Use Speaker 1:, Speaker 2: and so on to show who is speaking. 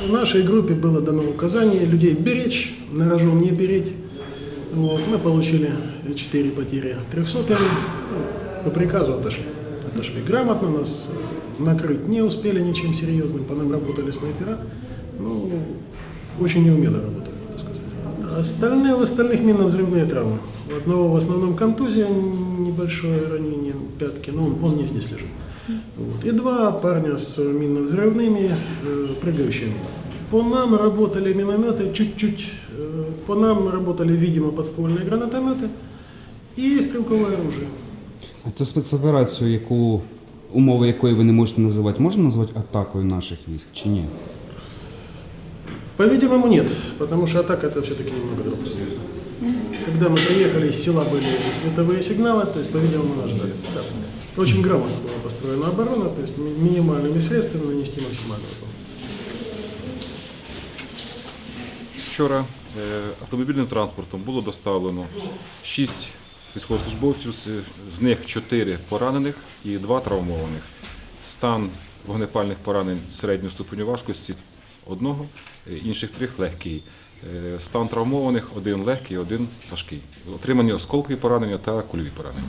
Speaker 1: В нашей группе было дано указание людей беречь, на рожон не беречь. Вот, мы получили 4 потери 300 ну, по приказу отошли. Отошли грамотно, нас накрыть не успели ничем серьезным, по нам работали снайпера. Ну, очень неумело работали. Остальные, у остальных минно-взрывные травмы. У одного в основном контузия, небольшое ранение пятки, но он, он не здесь лежит. Вот. И два парня с минно-взрывными, э, прыгающими. По нам работали минометы чуть-чуть, э, по нам работали, видимо, подствольные гранатометы и стрелковое оружие.
Speaker 2: А цю спецоперацію, яку умови якої ви не можете називати, можна назвати атакою наших військ чи ні?
Speaker 1: По-видимому, нет, потому что атака это все-таки немного другое. Когда мы приехали, из села были световые сигналы, то есть, по-видимому, нас ждали. Да. Очень грамотно была построена оборона, то есть ми- минимальными средствами нанести максимальный урон.
Speaker 3: Вчора е, автомобільним транспортом було доставлено 6 військовослужбовців, з, з них 4 поранених і 2 травмованих. Стан вогнепальних поранень середнього ступеню важкості одного, е, інших трьох легкий. Е, стан травмованих один легкий, один важкий. Отримані осколкові поранення та кульові поранення.